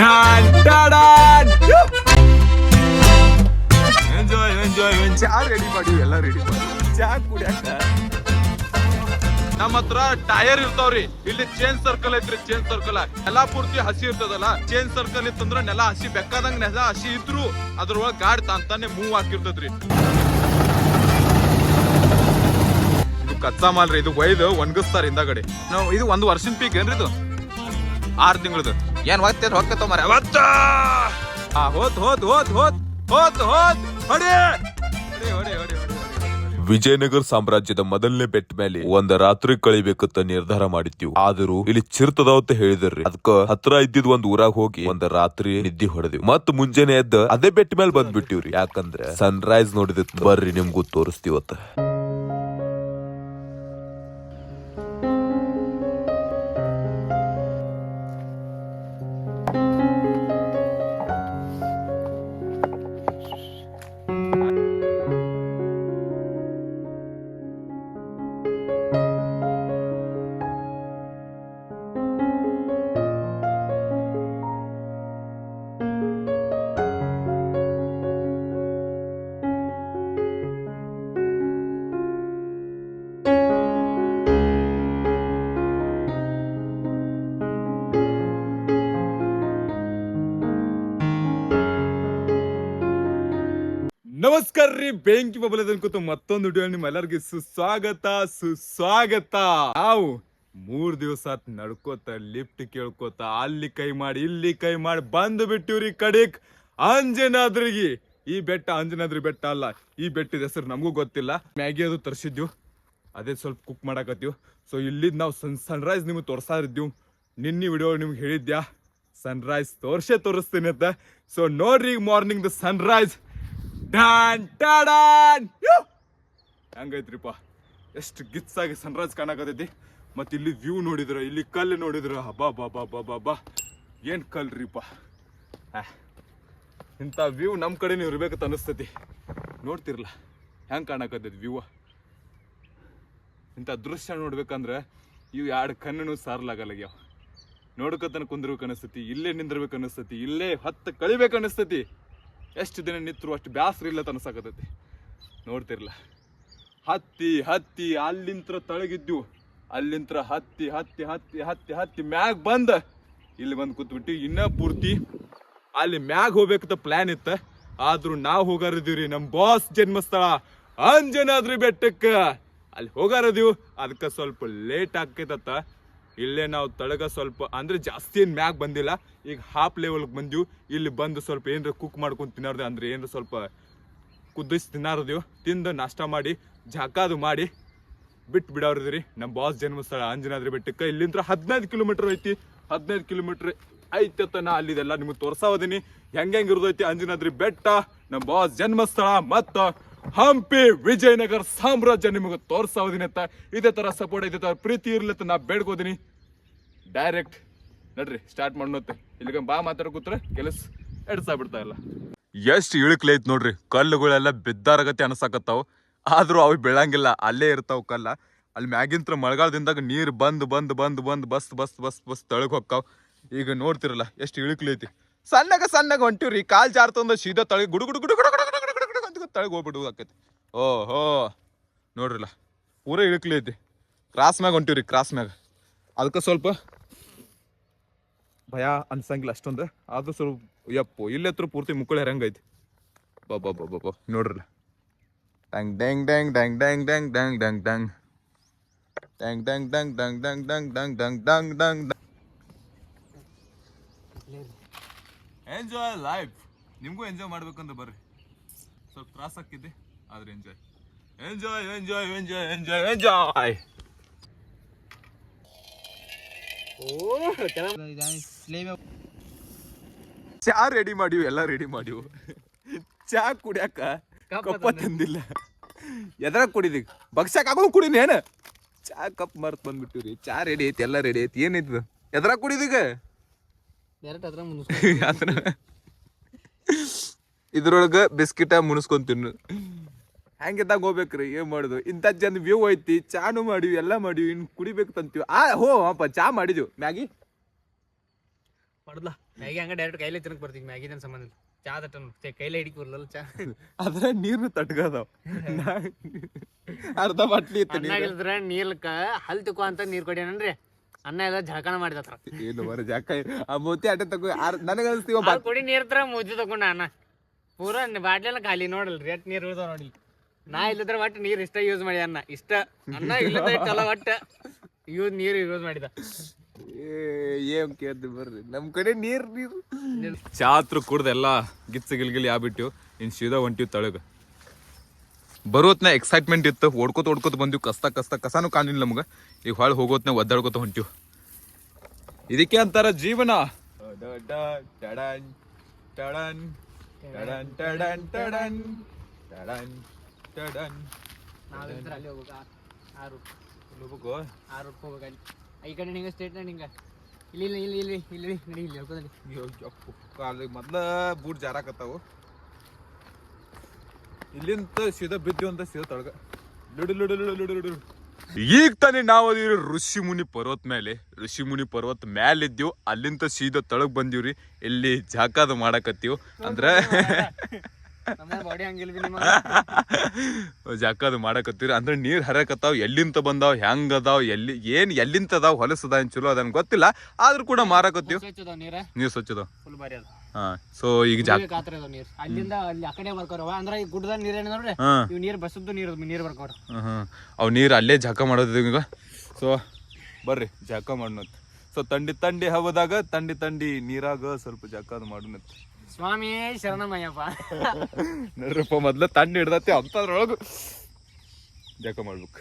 Don ಡಾಡಾನ್ enjoy enjoy ಚಾ ready ಮಾಡಿ ಎಲ್ಲ ರೆಡಿ ಮಾಡಿ. ಚಾ ಕುಡಿಯಾಕ? ನಮ್ಮ ಹತ್ರ ಟೈರ್ ಇರ್ತಾವ್ರಿ. ಇಲ್ಲಿ ಚೇನ್ ಸರ್ಕಲ್ ಐತ್ರಿ ಚೇನ್ ಸರ್ಕಲ್ ನೆಲ ಪೂರ್ತಿ ಹಸಿ ಇರ್ತದಲ್ಲ ಚೇನ್ ಸರ್ಕಲ್ ಇತ್ತಂದ್ರ ನೆಲ ಹಸಿ ಬೇಕಾದಂಗ ನೆಲ ಹಸಿ ಇದ್ರು ಅದ್ರೊಳಗ ಗಾಡಿ ತಾಂತಾನೆ ಮೂವ್ ಹಾಕಿರ್ತದ್ರಿ. ಇದು ಕಚ್ಚಾ ಮಾಲ್ರಿ ಇದು ಒಯ್ದು ಒಣಗಿಸ್ತಾರ ಹಿಂದಗಡೆ. ನಾವು ಇದು ಒಂದು ವರ್ಷದ ಪೀಕ್ ಏನ್ರಿ ಇದು? ಆರ್ ತಿಂಗಳದು. ಏನ್ ಹೊಕ್ಕತ್ತ ಮರ ಅವತ್ತ! ಆ ಹೊಡಿ! ವಿಜಯನಗರ ಸಾಮ್ರಾಜ್ಯದ ಮೊದಲನೇ ಬೆಟ್ಟ ಮೇಲೆ ಒಂದ ರಾತ್ರಿ ಕಳಿಬೇಕಂತ ನಿರ್ಧಾರ ಮಾಡಿದ್ವಿ ಆದರೂ ಇಲ್ಲಿ ಚಿರ್ತದಾವ್ ಅಂತ ಹೇಳಿದ್ರಿ. ಅದಕ್ಕ ಹತ್ರ ಇದ್ದಿದ್ ಒಂದ್ ಊರಾಗ ಹೋಗಿ ಒಂದ ರಾತ್ರಿ ನಿದ್ದಿ ಹೊಡೆದ್ವಿ. ಮತ್ ಮುಂಜಾನೆ ಎದ್ದ ಅದೇ ಬೆಟ್ಟ ಮೇಲೆ ಬಂದ್ಬಿಟ್ಟಿವ್ರಿ. ಯಾಕಂದ್ರೆ ಸನ್ರೈಸ್ ನೋಡಿದ ಬರ್ರಿ, ನಿಮ್ಗೂ ತೋರಿಸ್ತೀವತ್ತ. ನಮಸ್ಕಾರ ರೀ ಬೆಂಕಿ ಬಬಲ್ ಕೂತು ಮತ್ತೊಂದು ವಿಡಿಯೋ ನಿಮ್ಮ ಎಲ್ಲರಿಗೂ ಸುಸ್ವಾಗತ ಸುಸ್ವಾಗತ. ನಾವು ಮೂರ್ ದಿವಸ ನಡ್ಕೋತ ಲಿಫ್ಟ್ ಕೇಳ್ಕೋತ, ಅಲ್ಲಿ ಕೈ ಮಾಡಿ, ಇಲ್ಲಿ ಕೈ ಮಾಡಿ, ಬಂದು ಬಿಟ್ಟಿವ್ರಿ ಕಡಿಕ್. ಅಂಜನಾದ್ರಿಗೆ, ಈ ಬೆಟ್ಟ ಅಂಜನಾದ್ರಿ ಬೆಟ್ಟ ಅಲ್ಲ, ಈ ಬೆಟ್ಟದ ಹೆಸರು ನಮಗೂ ಗೊತ್ತಿಲ್ಲ. ಮ್ಯಾಗಿ ಅದು ತರಿಸಿದ್ವು ಅದೇ ಸ್ವಲ್ಪ ಕುಕ್ ಮಾಡಾಕತ್ತೀವಿ. ಸೊ ಇಲ್ಲಿದ್ ನಾವು ಸನ್ ಸನ್ರೈಸ್ ನಿಮ್ಗೆ ತೋರ್ಸಾ ಇದ್ದೀವಿ ನಿನ್ನೆ ವಿಡಿಯೋ ನಿಮ್ಗೆ ಹೇಳಿದ್ಯಾ? ಸನ್ರೈಸ್ ತೋರ್ಸೇ ತೋರಿಸ್ತೀನಿ ಅಂತ. ಸೊ ನೋಡ್ರಿ ಈಗ ಮಾರ್ನಿಂಗ್ ದ ಸನ್ರೈಸ್ ಡಾನ್ ಟಾಡಾನ್ ಹಂಗೈತ್ರಿಪ್ಪ? ಎಷ್ಟು ಗಿಚ್ಚಾಗಿ ಸನ್ರೈಸ್ ಕಾಣಕತ್ತೈತಿ. ಮತ್ತೆ ಇಲ್ಲಿ ವ್ಯೂ ನೋಡಿದ್ರ, ಇಲ್ಲಿ ಕಲ್ಲು ನೋಡಿದ್ರ. ಹಬ್ಬಾ ಬಾ ಬಾ ಬಾ ಬಾ ಬಾ ಏನ್ ಕಲ್ರಿಪ್ಪ. ಇಂಥ ವ್ಯೂ ನಮ್ಮ ಕಡೆನೂ ಇರ್ಬೇಕಂತ ಅನಿಸ್ತೈತಿ. ನೋಡ್ತಿರ್ಲ, ಹೆಂಗೆ ಕಾಣಕತ್ತೈತಿ ವ್ಯೂ ಇಂಥ ದೃಶ್ಯ ನೋಡ್ಬೇಕಂದ್ರೆ ಇವು ಎರಡು ಕಣ್ಣು ಸಾರ್ಲಾಗಲ್ಲಾಗ್ಯಾವ ನೋಡ್ಕೊತನ ಕುಂದಿರ್ಬೇಕು ಅನಿಸ್ತೈತಿ, ಇಲ್ಲೇ ನಿಂದಿರ್ಬೇಕು ಅನಿಸ್ತೈತಿ, ಇಲ್ಲೇ ಹತ್ತು ಕಳಿಬೇಕು ಅನಿಸ್ತೈತಿ. ಎಷ್ಟು ದಿನ ನಿಂತರು ಅಷ್ಟು ಬ್ಯಾಸರ ಇಲ್ಲ ತನಸಾಕತೈತಿ ನೋಡ್ತಿರ್ಲ. ಹತ್ತಿ ಹತ್ತಿ ಅಲ್ಲಿಂತ್ರ ತಳಗಿದ್ದು, ಅಲ್ಲಿಂತ್ರ ಹತ್ತಿ ಹತ್ತಿ ಹತ್ತಿ ಹತ್ತಿ ಹತ್ತಿ ಮ್ಯಾಗ್ ಬಂದ, ಇಲ್ಲಿ ಬಂದು ಕೂತ್ಬಿಟ್ಟು ಇನ್ನ ಪೂರ್ತಿ ಅಲ್ಲಿ ಮ್ಯಾಗ್ ಹೋಗ್ಬೇಕಂತ ಪ್ಲಾನ್ ಇತ್ತ. ಆದ್ರೂ ನಾವು ರೀ ನಮ್ಮ ಬಾಸ್ ಜನ್ಮಸ್ಥಳ, ಅಂಜನಾದ್ರಿ ಬೆಟ್ಟಕ್ಕೆ. ಅಲ್ಲಿ ಹೋಗಾರದೀವ್, ಅದಕ್ಕೆ ಸ್ವಲ್ಪ ಲೇಟ್ ಆಕೈತತ್ತ ಇಲ್ಲೇ ನಾವು ತಳಗ ಸ್ವಲ್ಪ ಅಂದ್ರೆ ಜಾಸ್ತಿ ಏನು ಮ್ಯಾಗ ಬಂದಿಲ್ಲ. ಈಗ ಹಾಫ್ ಲೆವೆಲ್ಗೆ ಬಂದೀವಿ. ಇಲ್ಲಿ ಬಂದು ಸ್ವಲ್ಪ ಏನರ ಕುಕ್ ಮಾಡ್ಕೊಂಡು ತಿನ್ನೋರ್ದೆ ಅಂದ್ರೆ ಏನರ ಸ್ವಲ್ಪ ಕುದಿಸಿ ತಿನ್ನಾರದಿವ್. ತಿಂದು ನಾಷ್ಟ ಮಾಡಿ ಜಾಕಾದು ಮಾಡಿ ಬಿಟ್ಟು ಬಿಡೋರಿದ್ರಿ ನಮ್ಮ ಬಾಸ್ ಜನ್ಮಸ್ಥಳ ಅಂಜನಾದ್ರಿ ಬೆಟ್ಟಕ್ಕೆ. ಇಲ್ಲಿಂದ ಹದಿನೈದು ಕಿಲೋಮೀಟರ್ ಐತಿ. ಹದಿನೈದು ಕಿಲೋಮೀಟರ್ ಐತತ್ತ ನಾ ಅಲ್ಲಿದೆಲ್ಲ ನಿಮ್ಗೆ ತೋರ್ಸಾವದೀನಿ. ಹೆಂಗ್ ಹೆಂಗ್ ಇರೋದೈತಿ ಅಂಜನಾದ್ರಿ ಬೆಟ್ಟ ನಮ್ಮ ಬಾಸ್ ಜನ್ಮಸ್ಥಳ ಮತ್ತು ಹಂಪಿ ವಿಜಯನಗರ ಸಾಮ್ರಾಜ್ಯ ನಿಮಗೆ ತೋರ್ಸಾವದಿನಿ ಅಂತ. ಇದೇ ತರ ಸಪೋರ್ಟ್ ಇದೇ ತರ ಪ್ರೀತಿ ಇರ್ಲತ್ತ ನಾ ಬೇಡ್ಕೋದಿನಿ ಡೈರೆಕ್ಟ್ ನಡ್ರಿ ಸ್ಟಾರ್ಟ್ ಮಾಡೋತ್ತೆ ಇಲ್ಲಿಗ ಬಾ, ಮಾತಾಡ ಕೂತ್ರೆ ಕೆಲಸ ಎಡ್ಸಾ ಬಿಡ್ತಾ ಇಲ್ಲ. ಎಷ್ಟು ಇಳುಕ್ಲೆ ಐತ್ ನೋಡ್ರಿ, ಕಲ್ಲುಗಳೆಲ್ಲ ಬಿದ್ದಾರಗತ್ತೆ ಅನ್ಸಾಕತ್ತಾವ. ಆದ್ರೂ ಅವು ಬೆಳಂಗಿಲ್ಲ, ಅಲ್ಲೇ ಇರ್ತಾವ ಕಲ್ಲ. ಅಲ್ಲಿ ಮ್ಯಾಗಿಂತ್ರ ಮಳೆಗಾಲದಿಂದಾಗ ನೀರು ಬಂದ್ ಬಂದ್ ಬಂದ್ ಬಂದ್ ಬಸ್ ಬಸ್ ಬಸ್ ಬಸ್ ತಳಗ್ ಹೊಕ್ಕಾವ್ ಈಗ ನೋಡ್ತಿರಲ್ಲ, ಎಷ್ಟು ಇಳಿಕ್ಲೆ ಐತಿ. ಸಣ್ಣಗ ಸಣ್ಣಗ ಹೊಂಟಿವ್ರಿ, ಕಾಲ್ ಜಾರ್ತಂದ ಸೀದಾ ತಳಗ್ ಗುಡು ಗುಡು ಗುಡು ಗುಡು ಗುಡು ಗುಡು ಹೋಗ್ಬಿಡುದು ಆಕೈತಿ. ಓಹೋ, ನೋಡ್ರಲ್ಲ, ಪೂರ ಇಳಿಕ್ಲೆ ಐತಿ. ಕ್ರಾಸ್ ಮ್ಯಾಗ ಹೊಂಟಿವ್ರಿ, ಕ್ರಾಸ್ ಮ್ಯಾಗ. ಅದಕ್ಕೆ ಸ್ವಲ್ಪ ಭಯ ಅನ್ಸಂಗಿಲ್ಲ ಅಷ್ಟೊಂದು ಆದ್ರೂ ಸ್ವಲ್ಪ ಯಪ್ಪು ಇಲ್ಲೆತ್ರ ಪೂರ್ತಿ ಮುಕ್ಕಳು ಹೆರಂಗೈತಿ ಬಾ ಬಾ ಬಾ ನೋಡ್ರಲ್ಲ ಡ್ಯಾಂಗ್ ಡ್ಯಾಂಗ್ ಡ್ಯಾಂಗ್ ಡ್ಯಾಂಗ್ ಡ್ಯಾಂಗ್ ಡ್ಯಾಂಗ್ ಡ್ಯಾಂಗ್ ಡ್ಯಾಂಗ್ ಡ್ಯಾಂಗ್ ಡ್ಯಾಂಗ್ ಡ್ಯಾಂಗ್ ಡ್ಯಾಂಗ್ ಡ್ಯಾಂಗ್ ಡ್ಯಾಂಗ್ ಡ್ಯಾಂಗ್ ಡ್ಯಾಂಗ್ ಡ್ಯಾಂಗ್ ಡ್ಯಾಂಗ್ ಡ್ಯಾಂಗ್ ಎಂಜಾಯ್ ಲೈಫ್ ನಿಮಗೂ ಎಂಜಾಯ್ ಮಾಡ್ಬೇಕಂತ ಬರ್ರಿ ಸ್ವಲ್ಪ ತ್ರಾಸ ಹಾಕಿದ್ದೆ ಆದ್ರೆ enjoy enjoy enjoy enjoy enjoy enjoy ಚಾ ರೆಡಿ ಮಾಡಿವು ಎಲ್ಲ ರೆಡಿ ಮಾಡಿವು ಚಾ ಕುಡಿಯಾಕ ಕಪ್ಪ ತಂದಿಲ್ಲ. ಎದ್ರ ಕುಡಿದಿ? ಬಗ್ಸಕ್ ಕುಡಿನಿ ಏನ? ಚಾ ಕಪ್ ಮರ್ತ್ ರೀ ಚಾ ರೆಡಿ ಐತಿ ಎಲ್ಲ ರೆಡಿ ಐತಿ. ಏನೈತಿ ಎದ್ರ ಕುಡಿದೀಗ ಇದ್ರೊಳಗ ಬಿಸ್ಕಿಟ ಮುನಿಸ್ಕೊಂಡ್ ತಿನ್ನು. ಹ್ಯಾಂಗಿದ್ದಾಗ ಹೋಗ್ಬೇಕ್ರಿ ಏನ್ ಮಾಡುದು? ಇಂಥ ಜನ ವ್ಯೂ ಐತಿ ಚಾನು ಮಾಡಿವಿ ಎಲ್ಲ ಮಾಡಿವಿ ಇನ್ ಕುಡಿಬೇಕು ತಂತೀವಿ. ಆ ಹೋ ಅಪ್ಪ ಚಾ ಮಾಡಿದ್ವಿ. ಮ್ಯಾಗಿ? ಪಡ್ಲ. ಮ್ಯಾಗಿ ಹಂಗ ಡೈರೆಕ್ಟ್ ಕೈಲೇ ತಿನ್ನಕ್ ಬರ್ತೀನಿ. ಮ್ಯಾಗಿ ನನ್ನ ಸಂಬಂಧ ಇಲ್ಲ. ಚಾ ತಟ್ಟನು ಕೈಲೇ ಹಿಡಿಕ್ ಬರ್ಲಲ್ಲ ಚಾ ಅದ್ರ ನೀರು ತಟ್ಗದಾವ್ ಅರ್ಧ ಬಟ್ಲಿ ಇತ್ತು ಅನ್ನ ಇಲ್ದ್ರ ನೀರ್ಕ ಹಲ್ ತಿಕ್ಕೋ ಅಂತ ನೀರ್ ಕೊಡ್ಯಾನನ್ರಿ ಅನ್ನ ಎಲ್ಲ ಜಳಕನ ಮಾಡಿದತ್ರ ಏನು ಬರ ಜಾಕ ಆ ಮೂತಿ ಅಡ್ಡ ತಗೋ ನನಗೆ ಅನಿಸ್ತೀವ ಕುಡಿ ನೀರ್ ತರ ಮುಜ್ಜಿ ತಗೊಂಡ ಅನ್ನ. ಪೂರ ಬಾಟ್ಲೆಲ್ಲ ಖಾಲಿ ನೋಡಲ್ರಿ ಎಟ್ ನೀರ್ ನೋಡಿಲ್ಲ ನಾ ಇಲ್ಲದ್ರ ಒಟ್ಟು ನೀರ್ ಇಷ್ಟ ಯೂಸ್ ಮಾಡಿ ಅನ್ನ. ಇಷ್ಟ ಅನ್ನ ಇಲ್ಲದ ಇಟ್ಟಲ್ಲ ಒಟ್ಟ ಯೂಸ್ ನೀರ್ ಯೂಸ್ ಮಾಡಿದ. ಏನ್ ಕೇಳ್ತಿ ಬರ್ರಿ. ನಮ್ ಕಡೆ ನೀರ್ ನೀರು. ಚಾತ್ರ ಕುಡ್ದೆಲ್ಲ ಗಿಚ್ಚ ಗಿಲ್ಗಿಲ್ ಯಾಬಿಟ್ಟು ಇನ್ ಸೀದಾ ಹೊಂಟಿವ್ ತಳಗ. ಬರೋತ್ನ ಎಕ್ಸೈಟ್ಮೆಂಟ್ ಇತ್ತು ಓಡ್ಕೋತ ಓಡ್ಕೋತ ಬಂದಿವ್ ಕಸ್ತ ಕಸ್ತ ಕಸಾನು ಕಾಣಿಲ್ಲ ನಮ್ಗ. ಈಗ ಹೊಳ್ ಹೋಗೋತ್ನ ಒದ್ದಾಡ್ಕೋತ ಹೊಂಟಿವ್ ಇದಕ್ಕೆ ಅಂತಾರ ಜೀವನ. ಟಡನ್ ಟಡನ್ ಟಡನ್ ಟಡನ್ ಟಡನ್ ಟಡನ್ ಟಡನ್ ನಾವ್ ಇದ್ರ ಅಲ್ಲಿ ಹೋಗ್ಬೇಕು ಆರು ಹೋಗ್ಬೇಕು ಆರು ಹೋಗ್ಬೇಕು ಈ ಕಡೆ ನಿಂಗೆ ಸ್ಟೇಟ್ ನಿಂಗೆ. ಇಲ್ಲಿ ಇಲ್ಲಿ ಇಲ್ಲಿ ಇಲ್ಲಿ ಇಲ್ಲಿ ನಡಿ ಇಲ್ಲಿ ಹೇಳ್ಕೊದಲ್ಲಿ ಅಲ್ಲಿ ಮೊದ್ಲ ಬೂಟ್ ಜಾರಾಕತ್ತಾವು. ಇಲ್ಲಿಂದ ಸೀದಾ ಬಿದ್ದು ಅಂತ ಸೀದಾ ತಳಗ. ಲುಡು ಲುಡು ಲುಡು ಲುಡು ಲುಡು. ಈಗ ತಾನೇ ನಾವು ಅದಿರಿ ಋಷಿ ಮುನಿ ಪರ್ವತ ಮೇಲೆ ಋಷಿ ಮುನಿ ಪರ್ವತ ಮ್ಯಾಲ ಇದ್ದೀವಿ ಅಲ್ಲಿಂದ ಸೀದಾ ತೊಳಗ್ ಬಂದೀವ್ರಿ. ಇಲ್ಲಿ ಜಾಕಾದ ಮಾಡಾಕತ್ತೀವಿ. ಅಂದ್ರ ನಮ್ಮ ಬಾಡಿ ಮಾಡಕತ್ತೀರಿ. ಅಂದ್ರೆ ನೀರ್ ಹರಕತ್ತಾವ ಎಲ್ಲಿಂದ ಬಂದಾವ್ ಹೆಂಗ್ ಅದಾವ್ ಎಲ್ಲಿ ಏನ್ ಎಲ್ಲಿಂತ ಅದಾವ್ ಹೊಲಸದ ಏನ್ ಚಲೋ ಅದನ್ ಗೊತ್ತಿಲ್ಲ. ಆದ್ರೂ ಕೂಡ ಮಾರಕತ್ತೀವಿ. ನೀರ ಸ್ವಚ್ಛದ ಅದ ಹಾ ಸೊ ಈಗ ಜಾಕ ನೀರ್. ಅಲ್ಲಿಂದ ಅಲ್ಲಿ ಆ ಕಡೆ ಬರ್ಕೋರವ ಅಂದ್ರ ಈ ಗುಡ್ಡದ ನೀರ್ ಇವ್ ನೀರ್ ಬಸದ್ದು ನೀರ್ ನೀರ್ ಬರ್ಕೋರ. ಹ್ಮ್ ಅವು ನೀರು ಅಲ್ಲೇ ಜಾಕ ಮಾಡೋದು ಈಗ ಸೊ ಬರ್ರಿ ಜಾಕ ಮಾಡೋಣ ಸೊ ತಂಡಿ ತಂಡಿ ಹವದಾಗ ತಂಡಿ ತಂಡಿ ನೀರಾಗ ಸ್ವಲ್ಪ ಜಾಕ ಮಾಡೋಣತ್ ಸ್ವಾಮಿ, ಶರಣಮಯ್ಯಪ್ಪ. ನೋಡ್ರಪ್ಪ, ಮೊದ್ಲ ತಣ್ಣ ಹಿಡ್ದತಿ ಅಂತದ್ರೊಳಗು ಜಾಕ ಮಾಡ್ಬೇಕು.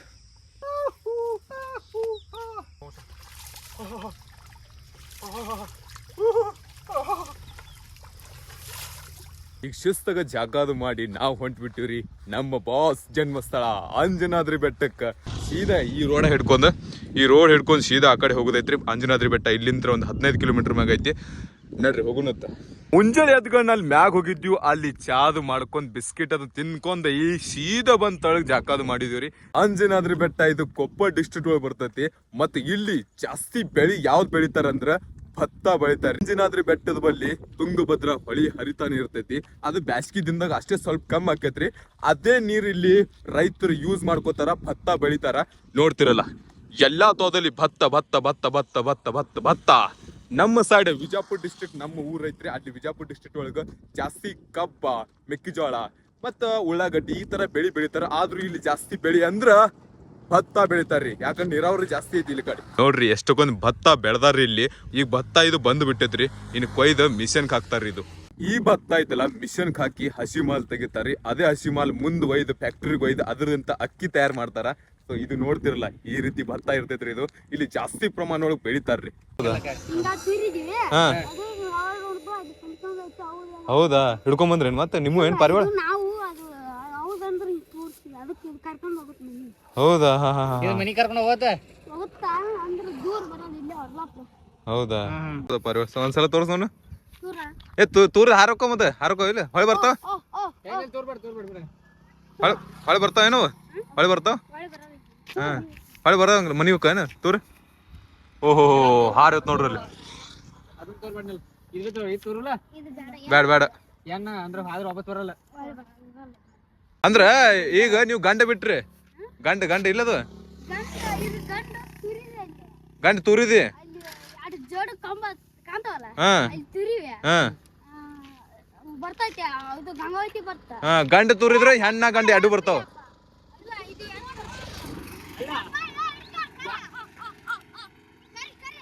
ಈಗ ಶಿಸ್ತಾಗ ಜಾಗಾದು ಮಾಡಿ ನಾವು ಹೊಂಟ್ಬಿಟ್ಟಿವ್ರಿ. ನಮ್ಮ ಬಾಸ್ ಜನ್ಮಸ್ಥಳ, ಅಂಜನಾದ್ರಿ ಬೆಟ್ಟಕ್ಕೆ. ಸೀದಾ ಈ ರೋಡ ಹಿಡ್ಕೊಂಡು, ಈ ರೋಡ್ ಹಿಡ್ಕೊಂಡು ಸೀದಾ ಆ ಕಡೆ ಹೋಗೋದೈತ್ರಿ. ಅಂಜನಾದ್ರಿ ಬೆಟ್ಟ ಇಲ್ಲಿಂದ ಒಂದು ಹದಿನೈದು ಕಿಲೋಮೀಟರ್ ಮ್ಯಾಗ ಐತಿ ನಡ್ರಿ, ಹೋಗುನತ್ತ. ಮುಂಜಾನೆ ಎದ್ಕೊಂಡು ಅಲ್ಲಿ ಮ್ಯಾಗ ಹೋಗಿದ್ವಿ, ಅಲ್ಲಿ ಚಾದು ಮಾಡ್ಕೊಂಡ್ ಬಿಸ್ಕಿಟ್ ಅದು ತಿನ್ಕೊಂಡ್ ಈ ಸೀದಾ ಬಂದ್ ತಳಗ್ ಜಾಕಾದು ರೀ ಅಂಜನಾದ್ರಿ ಬೆಟ್ಟ, ಇದು ಕೊಪ್ಪ ಡಿಸ್ಟ್ರಿಕ್ಟ್ ಒಳಗೆ ಬರ್ತೈತಿ. ಮತ್ತೆ ಇಲ್ಲಿ ಜಾಸ್ತಿ ಬೆಳಿ ಯಾವ್ದು ಬೆಳಿತಾರಂದ್ರ ಭತ್ತ ಬೆಳಿತಾರೆ. ಅಂಜನಾದ್ರಿ ಬೆಟ್ಟದ ಬಲ್ಲಿ ತುಂಗಭದ್ರಾ ಹೊಳಿ ಹರಿತಾನೆ ಇರ್ತೈತಿ. ಅದು ಬ್ಯಾಸ್ಗಿ ದಿನದಾಗ ಅಷ್ಟೇ ಸ್ವಲ್ಪ ಕಮ್ಮಿ ಆಕೈತ್ರಿ. ಅದೇ ನೀರ್ ಇಲ್ಲಿ ರೈತರು ಯೂಸ್ ಮಾಡ್ಕೋತಾರ, ಭತ್ತ ಬೆಳಿತಾರ. ನೋಡ್ತಿರಲ್ಲ, ಎಲ್ಲಾ ತೋದಲ್ಲಿ ಭತ್ತ ಭತ್ತ ಭತ್ತ ಭತ್ತ ಭತ್ತ ಭತ್ತ ಭತ್ತ. ನಮ್ಮ ಸೈಡ್ ವಿಜಾಪುರ ಡಿಸ್ಟ್ರಿಕ್ಟ್ ನಮ್ಮ ಊರ್ ಐತ್ರಿ. ಅಲ್ಲಿ ವಿಜಾಪುರ ಡಿಸ್ಟ್ರಿಕ್ಟ್ ಒಳಗ ಜಾಸ್ತಿ ಕಬ್ಬ ಮೆಕ್ಕೆಜೋಳ ಮತ್ತ ಉಳ್ಳಾಗಡ್ಡಿ ಈ ತರ ಬೆಳಿ ಬೆಳಿತಾರ. ಆದ್ರೂ ಇಲ್ಲಿ ಜಾಸ್ತಿ ಬೆಳಿ ಅಂದ್ರ ಭತ್ತ ಬೆಳಿತಾರ್ರಿ. ಯಾಕಂದ್ರೆ ನೀರಾವರಿ ಜಾಸ್ತಿ ಐತಿ ಇಲ್ಲಿ ಕಡೆ. ನೋಡ್ರಿ ಎಷ್ಟೊಂದು ಭತ್ತ ಬೆಳೆದಾರ್ರಿ ಇಲ್ಲಿ. ಈಗ ಭತ್ತ ಇದು ಬಂದ್ ಬಿಟ್ಟೈತ್ರಿ. ಇನ್ನು ಕೊಯ್ದು ಮಿಷನ್ ಹಾಕ್ತಾರ್ರಿ ಇದು. ಈ ಭತ್ತ ಐತಲ್ಲ ಮಿಷನ್ ಹಾಕಿ ಹಸಿ ಮಾಲ್ ತೆಗಿತಾರ್ರಿ. ಅದೇ ಹಸಿ ಮಾಲ್ ಮುಂದ್ ಒಯ್ದು ಫ್ಯಾಕ್ಟ್ರಿಗೆ ಒಯ್ದು ಅದರಿಂದ ಅಕ್ಕಿ ತಯಾರು ಮಾಡ್ತಾರ. ಸೊ ಇದು ನೋಡ್ತಿರಲ್ಲ ಈ ರೀತಿ ಬರ್ತಾ ಇರ್ತೈತ್ರಿ ಇದು. ಇಲ್ಲಿ ಜಾಸ್ತಿ ಪ್ರಮಾಣ ಒಳಗೆ ಬೆಳಿತಾರ್ರಿ. ಹೌದಾ? ಹಿಡ್ಕೊಂಡ್ ಬಂದ್ರೇನ್? ಮತ್ತೆ ನಿಮ್ಮ ಏನ್ ಪರಿವಾಳ ಅದು ನಾವು ಅದು ಹೌದಂದ್ರೆ ಅದಕ್ಕೆ ಇದು ಕರ್ಕೊಂಡ್ ಹೋಗುತ್ತೆ ಮನೆ. ಹೌದಾ? ಹಾ ಹಾ ಇದು ಮನಿ ಕರ್ಕೊಂಡು ಹೋಗತ್ತ? ಹೋಗುತ್ತಾ? ಅಂದ್ರೆ ದೂರ ಬರೋದು ಇಲ್ಲೇ ಹೊರ್ಲಾಪ ಹೌದಾ? ಪರಿವಾಳ ಒಂದ್ಸಲ ತೋರ್ಸೋನು ದೂರ? ಏ ತೂರ್ ಹಾರಕ್ಕೋ ಮತ್ತೆ? ಹಾರಕ್ಕೋ ಇಲ್ಲ. ಹೊಳೆ ಬರ್ತಾವ ಓ ಓ ತೋರ್ಬೇಡ ತೋರ್ಬೇಡ ಬಿಡ. ಹೊಳೆ ಹೊಳೆ ಬರ್ತಾವ ಏನೋ? ಹೊಳೆ ಬರ್ತಾವ ಹಾ. ಹೊಳೆ ಬರೋಂಗಿಲ್ಲ ಮನಿ ಏನ? ತೂರ್. ಓಹೋ ಹಾರ ಇವತ್ತು ನೋಡ್ರಿ ಅಲ್ಲಿ. ಅದು ತೋರ್ಬೇಡ ಇದು ತೋರ್ ಇದು ತೋರಲ್ಲ ಇದು ಬೇಡ ಬ್ಯಾಡ. ಏನ ಅಂದ್ರ ಆದ್ರ ವಾಪಸ್ ಬರಲ್ಲ ಅಂದ್ರ ಈಗ ನೀವು ಗಂಡ ಬಿಟ್ರಿ? ಗಂಡ ಗಂಡ ಇಲ್ಲದು? ಗಂಡ ತೂರಿದಿ? ಹಾ. ಹಾ ಗಂಡ ತೂರಿದ್ರೆ ಹೆಣ್ಣ ಗಂಡ ಎರಡು ಬರ್ತಾವ ಅಲ್ಲ ಇದು ಹೆಂಗ್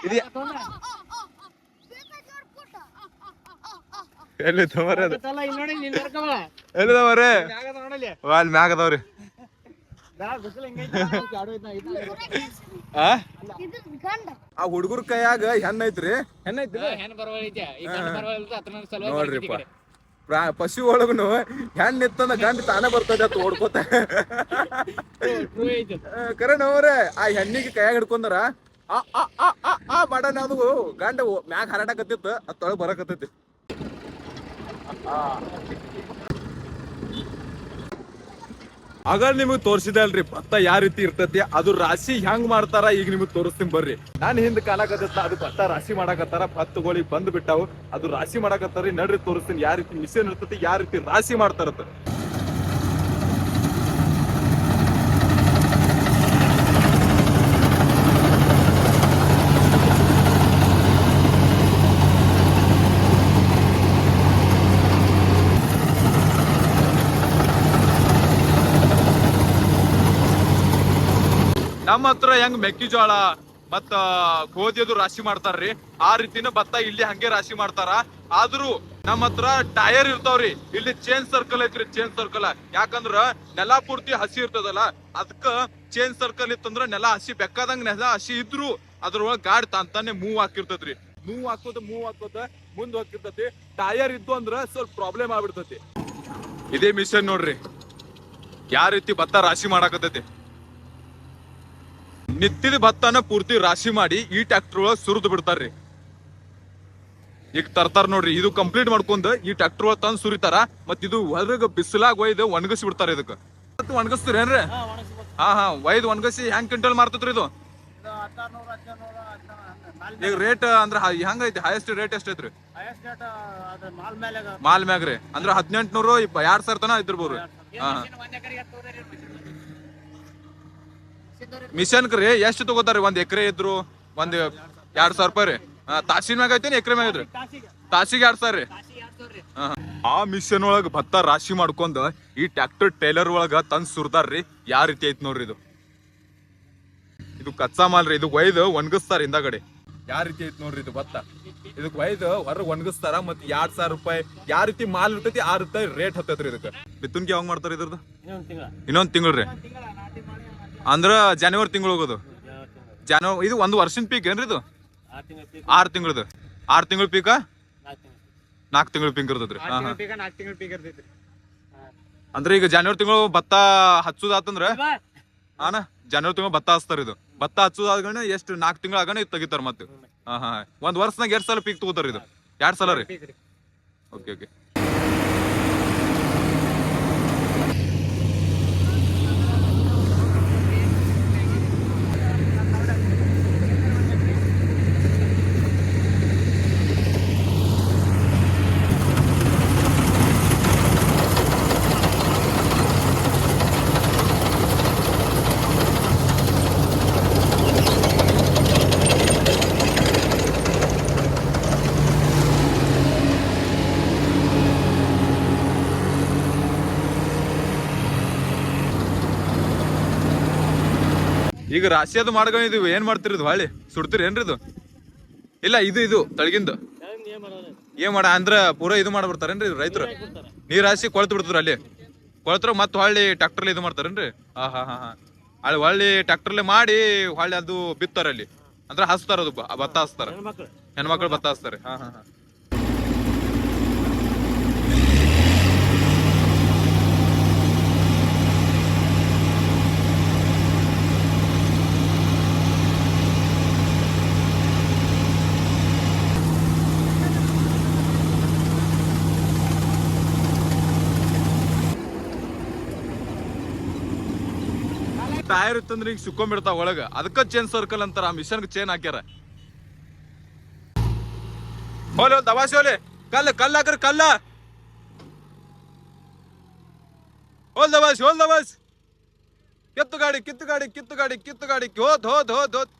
ಇದು ಎಲ್ಲಿ ತಮರ ಅದು? ನೋಡಲ್ಲಿ. ಅಲ್ಲಿ ಮ್ಯಾಗ ಅದಾವ್ರಿ ಆ ಇದು ಗಂಡ ಆ? ಹುಡುಗರ ಕೈಯಾಗ ಹೆಣ್ಣ ಐತ್ರಿ. ಹೆಣ್ಣ ಐತ್ರಿ? ಹೆಣ್ ಬರವೈತೆ ಈ ಗಂಡ ಬರವೈತೆ ಅತನ ಸಲುವಾಗಿ ನೋಡ್ರಿಪ್ಪ ಪಶು ಒಳಗುನು ಹೆಣ್ಣು ಇತ್ತಂದ ಗಂಡ ತಾನೇ ಬರ್ತದೆ ಅಂತ ಓಡ್ಕೋತ. ಕರೆ ನೋವ್ರೆ ಆ ಹೆಣ್ಣಿಗೆ ಕೈಯಾಗ ಹಿಡ್ಕೊಂಡಾರ ಆ ಆ ಆ ಆ ಆ ಬಡನ ಅದು. ಗಂಡ ಮ್ಯಾಗ ಹರಡಕತ್ತಿತ್ತು, ಅದ್ ತೊಳಗ್ ಬರಕತ್ತೈತಿ. ಆಗ ನಿಮಗ್ ತೋರಿಸಿದೆ ಅಲ್ರಿ, ಭತ್ತ ಯಾವ ರೀತಿ ಇರ್ತತಿ, ಅದು ರಾಶಿ ಹೆಂಗ್ ಮಾಡ್ತಾರ, ಈಗ ನಿಮಗ್ ತೋರಿಸ್ತೀನಿ ಬರ್ರಿ. ನಾನು ಹಿಂದ್ ಕಾಲಾಗತ್ತ ಅದು ಭತ್ತ ರಾಶಿ ಮಾಡಾಕತ್ತಾರ, ಭತ್ತಗಳಿಗೆ ಬಂದ್ ಬಿಟ್ಟಾವು, ಅದು ರಾಶಿ ಮಾಡಾಕತ್ತಾರಿ ನಡ್ರಿ ತೋರಿಸ್ತೀನಿ, ಯಾವ ರೀತಿ ಮಿಷನ್ ಇರ್ತತಿ, ಯಾವ ರೀತಿ ರಾಶಿ ಮಾಡ್ತಾರತ್ತ. ನಮ್ಮ ಹತ್ರ ಹೆಂಗ್ ಮೆಕ್ಕೆಜೋಳ ಮತ್ತ ಗೋಧಿಯದು ರಾಶಿ ಮಾಡ್ತಾರ್ರಿ. ಆ ರೀತಿನ ಭತ್ತ ಇಲ್ಲಿ ಹಂಗೆ ರಾಶಿ ಮಾಡ್ತಾರ. ಆದ್ರೂ ನಮ್ಮ ಹತ್ರ ಟೈರ್ ಇರ್ತಾವ್ರಿ. ಇಲ್ಲಿ ಚೇನ್ ಸರ್ಕಲ್ ಐತ್ರಿ ಚೇನ್ ಸರ್ಕಲ್ ಯಾಕಂದ್ರ ನೆಲ ಪೂರ್ತಿ ಹಸಿ ಇರ್ತದಲ್ಲ ಅದಕ್ಕ ಚೇನ್ ಸರ್ಕಲ್ ಇತ್ತಂದ್ರ ನೆಲ ಹಸಿ, ಬೆಕ್ಕಾದಂಗ ನೆಲ ಹಸಿ ಇದ್ರು ಅದ್ರೊಳಗ ಗಾಡಿ ತಾನೆ ಮೂವ್ ಹಾಕಿರ್ತದ್ರಿ. ಮೂವ್ ಹಾಕೋದ ಮೂವ್ ಹಾಕೋದ, ಮುಂದ್ ಹೋಗಿರ್ತೈತಿ ಟೈರ್ ಇದ್ದು ಅಂದ್ರ ಸ್ವಲ್ಪ ಪ್ರಾಬ್ಲಮ್ ಆಗ್ಬಿಡ್ತತಿ. ಇದೇ ಮಿಷನ್ ನೋಡ್ರಿ. ಯಾವ ರೀತಿ ಭತ್ತ ರಾಶಿ ಮಾಡಾಕತೈತಿ ನಿತ್ತಿದ ಭತ್ತನ ಪೂರ್ತಿ ರಾಶಿ ಮಾಡಿ ಈ ಟ್ರಾಕ್ಟರ್ ಒಳಗೆ ಸುರಿದು ಬಿಡ್ತಾರ್ರಿ. ಈಗ ತರ್ತಾರ ನೋಡ್ರಿ ಇದು ಕಂಪ್ಲೀಟ್ ಮಾಡ್ಕೊಂಡು ಈ ಟ್ರಾಕ್ಟರ್ ಒಳಗೆ ತಂದು ಸುರಿತಾರ ಮತ್ ಇದು ಹೊರಗ ಬಿಸಿಲಾಗ ಒಯ್ದು ಒಣಗಿಸಿ ಬಿಡ್ತಾರ ಇದಕ್ಕ ಒಣಗಿಸ್ತೀರಿ ಏನ್ರಿ? ಹಾ ಹಾ ಒಯ್ದು ಒಣಗಿಸಿ ಹೆಂಗ್ ಕ್ವಿಂಟಲ್ ಮಾರ್ತೈತ್ರಿ ಇದು? ಈಗ ರೇಟ್ ಅಂದ್ರ ಹೆಂಗ್ ಹೆಂಗೈತಿ ಹೈಯೆಸ್ಟ್ ರೇಟ್ ಎಷ್ಟೈತ್ರಿ ಮಾಲ್ ಮ್ಯಾಗ್ರಿ. ಅಂದ್ರ ಹದಿನೆಂಟ್ನೂರು ನೂರು ಎರಡ್ ಸಾವಿರ ತನ ಇದ್ರಿ ಹಾ ಹಾ ಮಿಷನ್ ರೀ ಎಷ್ಟು ತಗೋತಾರ ಒಂದ್ ಎಕರೆ ಇದ್ರು ಒಂದ್ ಎರಡ್ ಸಾವಿರ ರೂಪಾಯಿ ರೀ. ತಾಸಿನ ಮ್ಯಾಗ ಐತೇನ್ ಎಕರೆ ಮ್ಯಾಗ ಐತ್ರಿ ತಾಸಿಗೆ ಎರಡ್ ಸಾವಿರ ರೀ. ಆ ಮಿಷನ್ ಒಳಗ ಭತ್ತ ರಾಶಿ ಮಾಡ್ಕೊಂಡ್ ಈ ಟ್ರ್ಯಾಕ್ಟರ್ ಟೈಲರ್ ಒಳಗ ತಂದ್ ಸುರ್ದಾರ್ರಿ ಯಾವ ರೀತಿ ಐತ್ ನೋಡ್ರಿ ಇದು? ಇದು ಕಚ್ಚಾ ಮಾಲ್ ರೀ ಇದು ಒಯ್ದು ಒಣಗಿಸ್ತಾರ ಹಿಂದಾಗಡೆ. ಯಾವ ರೀತಿ ಐತ್ ನೋಡ್ರಿ ಇದು ಭತ್ತ? ಇದಕ್ ಒಯ್ದು ಹೊರ ಒಣಗಿಸ್ತಾರ ಮತ್ ಎರಡ್ ಸಾವಿರ ರೂಪಾಯಿ. ಯಾವ ರೀತಿ ಮಾಲ್ ಇರ್ತೈತಿ ಆ ರೀತಿ ರೇಟ್ ಹತ್ತೈತ್ರಿ ಇದಕ್ಕೆ ಬಿತ್ತನ್ಗೆ ಯಾವಾಗ ಮಾಡ್ತಾರ ಇದ್ರದ್ದು ಇನ್ನೊಂದ್ ತಿಂಗಳು ರೀ. ಅಂದ್ರ ಜನವರಿ ತಿಂಗಳು ಹೋಗೋದು. ಜನವರಿ ಇದು ಒಂದು ವರ್ಷದ ಪೀಕ್ ಏನ್ರಿ ಇದು? ಆರ್ ತಿಂಗಳದು. ಆರ್ ತಿಂಗಳ ಪೀಕ ನಾಲ್ಕು ತಿಂಗಳ ಪೀಕ್ ಇರ್ತದ್ರಿ. ಅಂದ್ರೆ ಈಗ ಜನವರಿ ತಿಂಗಳು ಭತ್ತ ಹಚ್ಚುದಾತಂದ್ರ ಹಾನ ಜನವರಿ ತಿಂಗಳು ಭತ್ತ ಹಚ್ತಾರ ಇದು. ಭತ್ತ ಹಚ್ಚುದಾಗಣ ಎಷ್ಟು ನಾಲ್ಕು ತಿಂಗಳ ಆಗಣ ಇದು ತೆಗಿತಾರ ಮತ್ತೆ. ಹಾ ಹಾ ಒಂದ್ ವರ್ಷನಾಗ ಎರಡ್ ಸಲ ಪೀಕ್ ತಗೋತಾರ ಇದು. ಎರಡ್ ಸಲ ರೀ? ಓಕೆ ಓಕೆ ಈಗ ರಾಶಿ ಅದು ಮಾಡ್ಕೊಂಡಿದೀವಿ ಏನ್ ಮಾಡ್ತಿರೋದು ಹೊಳ್ಳಿ. ಸುಡ್ತೀರಿ ಏನ್ರಿ ಇದು? ಇಲ್ಲ, ಇದು ಇದು, ತಳಗಿಂದು. ಏನ್ ಮಾಡ, ಅಂದ್ರ ಪೂರಾ ಇದು ಮಾಡ್ಬಿಡ್ತಾರೇನ್ರಿ ರೈತರು? ನೀರ್ ಹಾಸಿ ಕೊಳತ್ ಬಿಡ್ತಾರ ಅಲ್ಲಿ. ಕೊಳತ್ರ ಮತ್ ಹೊಳ್ಳಿ ಟ್ರ್ಯಾಕ್ಟರ್ಲಿ ಇದು ಮಾಡ್ತಾರೇನ್ರಿ? ಹಾ ಹಾ ಹಾ ಹಾ. ಅಲ್ಲಿ ಹೊಳ್ಳಿ ಟ್ಯಾಕ್ಟರ್ಲಿ ಮಾಡಿ ಹೊಳ್ಳಿ ಅದು ಬಿತ್ತಾರ ಅಲ್ಲಿ. ಅಂದ್ರ ಹಸ್ತಾರ ಅದು ಭತ್ತ ಹಸ್ತಾರ. ಹೆಣ್ಮಕ್ಳು ಭತ್ತ ಹಸ್ತಾರೆ. ಹಾ ಹಾ ಹಾ. ಟೈರ್ ಇತ್ತಂದ್ರೆ ಹಿಂಗ್ ಸುಕ್ಕೊಂಡ್ಬಿಡ್ತಾವ ಒಳಗ. ಅದಕ್ಕ ಚೇನ್ ಸರ್ಕಲ್ ಅಂತಾರ, ಆ ಮಿಷನ್ ಚೇನ್ ಹಾಕ್ಯಾರ. ಹೋಲಿ ದವಾಸಿ ಹೋಲಿ. ಕಲ್ಲ ಕಲ್ಲ ಹಾಕ್ರಿ, ಕಲ್ಲ. ಹೋಲ್ ದವಾಸ್ ಹೋಲ್ ದವಾಸ್ ಕಿತ್ತು ಗಾಡಿ ಕಿತ್ತು ಗಾಡಿ ಕಿತ್ತು ಗಾಡಿ ಕಿತ್ತು ಗಾಡಿ. ಹೋದ್ ಹೋದ್ ಹೋದ್ ಹೋದ್.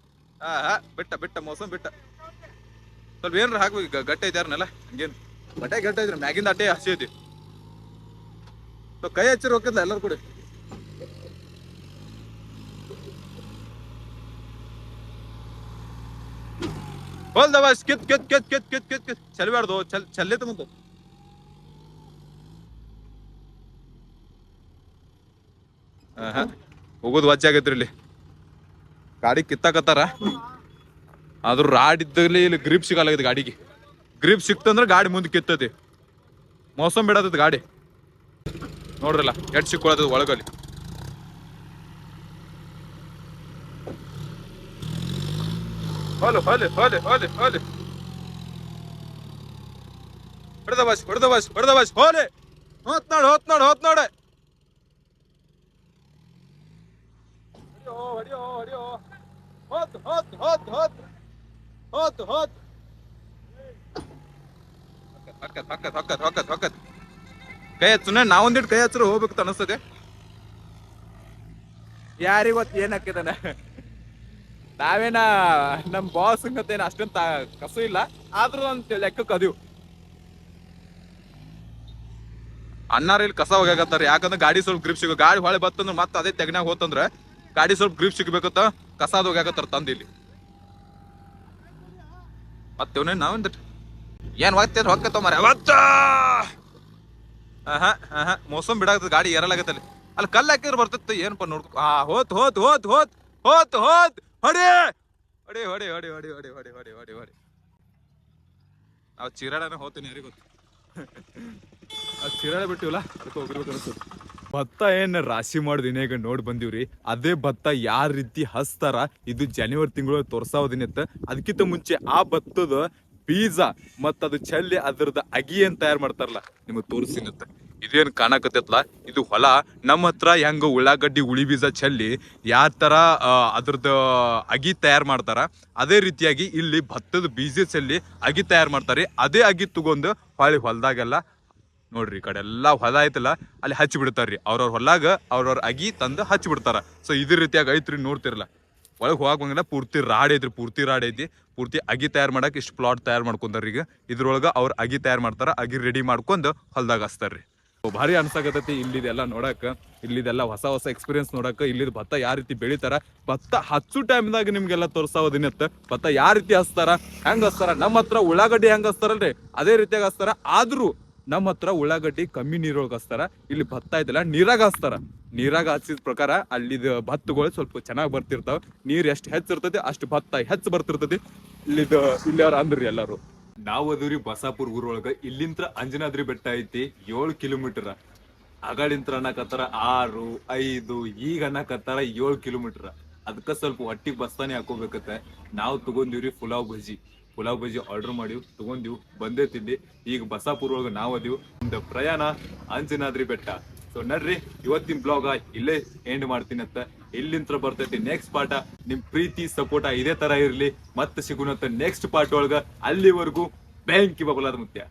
ಆ ಹಾ ಬಿಟ್ಟ ಬಿಟ್ಟ, ಮೋಸಂ ಬಿಟ್ಟ. ಸ್ವಲ್ಪ ಏನ್ರ ಹಾಕ್ಬೇಕು ಗಟ್ಟೆ ಯಾರನೆಲ್ಲ ಹಂಗೇನು? ಗಟ್ಟೆ ಗಟ್ಟ ಐತ್ರಿ, ಮ್ಯಾಗಿಂದ ಅಟ್ಟೆ ಹಸಿ ಐತಿ. ಕೈ ಹಚ್ಚಿರ್ ಹೋಗಿದ್ಲ ಎಲ್ಲರೂ ಕೂಡ. ಹೋಲ್ ದವಾಸ್ ಕಿತ್ ಕಿತ್ ಕಿತ್ ಕಿತ್ ಕಿತ್ ಕಿತ್ ಕಿತ್ ಚಲ್ಬಾರ್ದು ಚಲ್ ಚಲ್ಲೇತ ಮುಂದೆ. ಹೋಗೋದು ವಾಚ್ ಆಗೈತ್ರಿ ಇಲ್ಲಿ ಗಾಡಿ ಕಿತ್ತಾಕತ್ತಾರ ಆದ್ರೂ ರಾಡ್ ಇದ್ದಲ್ಲಿ ಇಲ್ಲಿ ಗ್ರಿಪ್ ಸಿಗಲಾಗೈತಿ ಗಾಡಿಗೆ ಗ್ರಿಪ್ ಸಿಕ್ತಂದ್ರೆ ಗಾಡಿ ಮುಂದೆ ಕಿತ್ತತಿ ಮೋಸಂ ಬಿಡತೈತಿ ಗಾಡಿ ನೋಡ್ರಲ್ಲ ಎಡ್ ಸಿಕ್ಕೊಳತದ ಒಳಗಲ್ಲಿ ಹೋಲು ಹೋಲು ಹೋಲು ಹೋಲು ಹೋಲು ಹೊಡೆದ ಬಸ್ ಹೊಡೆದ ಬಸ್ ಹೊಡೆದ ಬಸ್ ಹೋಲೆ ಹೋತ್ ನೋಡು ಹೋತ್ ನೋಡು ಹೋತ್ ನೋಡು ಹೊಡಿಯೋ ಹೊಡಿಯೋ ಹೋತ್ ಹೋತ್ ಹೋತ್ ಹೋತ್ ಹೋತ್ ಹೋತ್ ಹೊಕ್ಕತ್ ಹೊಕ್ಕತ್ ಹೊಕ್ಕತ್ ಹೊಕ್ಕತ್ ಹೊಕ್ಕತ್ ಕೈ ಹಚ್ಚುನ ನಾವೊಂದಿಟ್ಟು ಕೈ ಹಚ್ಚರು ಹೋಗ್ಬೇಕು ಅನಿಸ್ತದೆ. ಯಾರಿಗ್ ಗೊತ್ತು ಏನ್ ಹಾಕಿದಾನ ನಾವೇನ, ನಮ್ ಬಾಸ್ ಏನು ಅಷ್ಟೊಂದು ಕಸು ಇಲ್ಲ. ಆದ್ರೂ ಅಂತ ಲೆಕ್ಕಕ್ಕೆ ಕದಿವು ಅಣ್ಣಾರ ಇಲ್ಲಿ ಕಸ ಹೋಗ್ಯಾಕತ್ತಾರ ಯಾಕಂದ್ರೆ ಗಾಡಿ ಸ್ವಲ್ಪ ಗ್ರಿಪ್ ಸಿಗೋ ಗಾಡಿ ಹೊಳೆ ಬತ್ತಂದ್ರೆ ಮತ್ತೆ ಅದೇ ತೆಗ್ನಾಗ ಹೋತಂದ್ರೆ ಗಾಡಿ ಸ್ವಲ್ಪ ಗ್ರಿಪ್ ಸಿಗ್ಬೇಕತ್ತ, ಕಸ ಅದು ಹೋಗ್ಯಾಕತ್ತಾರ ತಂದ ಇಲ್ಲಿ. ಮತ್ತೇವನೇ ಏನು ಏನ್ ಹೋಗ್ತೇನೆ ಹೊಕ್ಕತ್ತ ಮರ ಅವತ್ತ ಆಹಾ ಮೋಸಮ್ ಬಿಡಾಕತ್ತ ಗಾಡಿ ಏರಲಾಗತ್ತಲ್ಲಿ. ಅಲ್ಲಿ ಕಲ್ಲು ಹಾಕಿದ್ರೆ ಬರ್ತಿತ್ತು ಏನಪ್ಪ ನೋಡ್ಕೊ ಆ, ಹೋತ್ ಹೋತ್ ಹೋತ್ ಹೋತ್ ಹೋತ್ ಹೋತ್! ಹೊಡಿ ಹೊಡಿ ಹೊಡಿ ಹೊಡಿ ಹೊಡಿ ಹೊಡಿ ಹೊಡಿ ಹೊಡಿ ಹೊಡಿ ಹೊಡಿ. ನಾವು ಚಿರಾಡನ ಹೋಗ್ತೀನಿ ಯಾರಿಗೆ ಗೊತ್ತು. ಅದು ಚಿರಾಡ ಬಿಟ್ಟಿವಲ್ಲ, ಅದಕ್ಕೆ ಹೋಗಿರ್ಬೇಕು ಭತ್ತ ಏನ್ ರಾಶಿ ಮಾಡಿ ಈಗ ನೋಡ್ ಬಂದಿವ್ರಿ. ಅದೇ ಭತ್ತ ಯಾವ ರೀತಿ ಹಸ್ತಾರ ಇದು ಜನವರಿ ತಿಂಗಳು ತೋರ್ಸಾವದಿನತ್ತ ಅದಕ್ಕಿಂತ ಮುಂಚೆ ಆ ಭತ್ತದ ಬೀಜ ಮತ್ತದು ಚೆಲ್ಲಿ ಅದ್ರದ್ದು ಅಗಿ ಏನ್ ತಯಾರು ಮಾಡ್ತಾರಲ್ಲ, ನಿಮಗೆ ತೋರಿಸಿನತ್ತ ಇದೇನ್ ಕಾಣಕತ್ತೈತ್ಲ ಇದು ಹೊಲ. ನಮ್ಮ ಹತ್ರ ಹೆಂಗ ಉಳ್ಳಾಗಡ್ಡಿ ಉಳಿ ಬೀಜ ಚೆಲ್ಲಿ ಯಾವ ಆ, ಅದ್ರದ್ದು ಅಗಿ ತಯಾರು ಮಾಡ್ತಾರ ಅದೇ ರೀತಿಯಾಗಿ ಇಲ್ಲಿ ಭತ್ತದ ಬೀಜ ಚೆಲ್ಲಿ ಅಗಿ ತಯಾರು ಮಾಡ್ತಾರೆ. ಅದೇ ಅಗಿ ತಗೊಂಡು ಹೊಳಿ ಹೊಲದಾಗೆಲ್ಲ ನೋಡ್ರಿ ಈ ಕಡೆ ಎಲ್ಲ ಹೊಲ ಐತಲ್ಲ ಅಲ್ಲಿ ಹಚ್ಚಿ ಬಿಡ್ತಾರ್ರಿ. ಅವ್ರವ್ರ ಹೊಲಾಗ ಅವ್ರವ್ರ ಅಗಿ ತಂದು ಹಚ್ಚಿ ಬಿಡ್ತಾರ. ಸೊ ಇದೇ ರೀತಿಯಾಗಿ ಐತ್ರಿ ನೋಡ್ತಿರಲ್ಲ ಒಳಗೆ ಹೋಗಂಗಿಲ್ಲ ಪೂರ್ತಿ ರಾಡ್ ಐತ್ರಿ ಪೂರ್ತಿ ರಾಡ್ ಐತಿ. ಪೂರ್ತಿ ಅಗಿ ತಯಾರು ಮಾಡಕ್ಕೆ ಇಷ್ಟು ಪ್ಲಾಟ್ ತಯಾರು ಮಾಡ್ಕೊಂತಾರೀಗ ಇದ್ರೊಳಗ ಅವ್ರ ಅಗಿ ತಯಾರು ಮಾಡ್ತಾರೆ ಅಗಿ ರೆಡಿ ಮಾಡ್ಕೊಂಡು ಹೊಲ್ದಾಗ ಭಾರಿ ಅನ್ಸಾಕತೈತಿ ಇಲ್ಲಿದೆಲ್ಲ ನೋಡಕ್. ಇಲ್ಲಿದೆಲ್ಲ ಹೊಸ ಹೊಸ ಎಕ್ಸ್ಪೀರಿಯನ್ಸ್ ನೋಡಕ್. ಇಲ್ಲಿದ್ ಭತ್ತ ಯಾವ ರೀತಿ ಬೆಳಿತಾರ? ಭತ್ತ ಹಚ್ಚು ಟೈಮ್ದಾಗ ನಿಮ್ಗೆಲ್ಲ ತೋರ್ಸಾವದಿನತ್ತ ಭತ್ತ ಯಾವ ರೀತಿ ಹಚ್ತಾರ? ಹೆಂಗ್ ಹಚ್ತಾರ? ನಮ್ಮ ಹತ್ರ ಉಳ್ಳಾಗಡ್ಡಿ ಹೆಂಗ್ ಹಚ್ತಾರಲ್ರಿ? ಅದೇ ರೀತಿಯಾಗಿ ಹಚ್ತಾರ. ಆದ್ರೂ ನಮ್ಮ ಹತ್ರ ಉಳ್ಳಾಗಡ್ಡಿ ಕಮ್ಮಿ ನೀರೊಳಗೆ ಹಚ್ತಾರ. ಇಲ್ಲಿ ಭತ್ತ ಐತಲ್ಲ, ನೀರಾಗ ಹಚ್ತಾರ. ನೀರಾಗ ಹಚ್ಚಿದ ಪ್ರಕಾರ ಅಲ್ಲಿದ ಭತ್ತಗಳು ಸ್ವಲ್ಪ ಚೆನ್ನಾಗಿ ಬರ್ತಿರ್ತಾವ. ನೀರ್ ಎಷ್ಟು ಹೆಚ್ಚಿರ್ತೈತಿ ಅಷ್ಟು ಭತ್ತ ಹೆಚ್ಚು ಬರ್ತಿರ್ತೈತಿ. ಇಲ್ಲಿದ ಇಲ್ಲಿ ಅವ್ರ ಅಂದ್ರಿ ಎಲ್ಲಾರು. ನಾವು ಬಸಾಪುರ್ ಊರೊಳಗ ಇಲ್ಲಿಂತ್ರ ಅಂಜನಾದ್ರಿ ಬೆಟ್ಟ ಐತಿ ಏಳು ಕಿಲೋಮೀಟರ್. ಅಗಳಿಂತ್ರ ಅನ್ನಕತ್ತಾರ ಆರು, ಐದು, ಈಗ ಅನ್ನಕತ್ತಾರ ಏಳು ಕಿಲೋಮೀಟರ್. ಅದಕ್ಕ ಸ್ವಲ್ಪ ಹೊಟ್ಟಿಗೆ ಬಸ್ತಾನೆ ಹಾಕೋಬೇಕತ್ತ. ನಾವು ತಗೊಂಡಿವ್ರಿ ಪುಲಾವ್ ಬಜ್ಜಿ. ಪುಲಾವ್ ಬಜ್ಜಿ ಆರ್ಡರ್ ಮಾಡಿವ್, ತಗೊಂಡಿವ್, ಬಂದೇ ತಿಂಡಿ. ಈಗ ಬಸಾಪುರ್ ಒಳಗ ನಾವ್ ಅದೀವ್. ಒಂದು ಪ್ರಯಾಣ ಅಂಜನಾದ್ರಿ ಬೆಟ್ಟ. ಸೊ ನಡ್ರಿ, ಇವತ್ತಿನ ಬ್ಲಾಗ ಇಲ್ಲೇ ಎಂಡ್ ಮಾಡ್ತೀನಿ ಅಂತ ಇಲ್ಲಿಂತ್ರ ಬರ್ತೈತಿ. ನೆಕ್ಸ್ಟ್ ಪಾಠ ನಿಮ್ ಪ್ರೀತಿ ಸಪೋರ್ಟ ಇದೇ ತರ ಇರ್ಲಿ. ಮತ್ತೆ ಸಿಗುನಂತ ನೆಕ್ಸ್ಟ್ ಪಾರ್ಟ್ ಒಳಗ ಅಲ್ಲಿವರೆಗೂ ಬ್ಯಾಂಕಿ ಬಬಲಾದ ಮುತ್ಯ.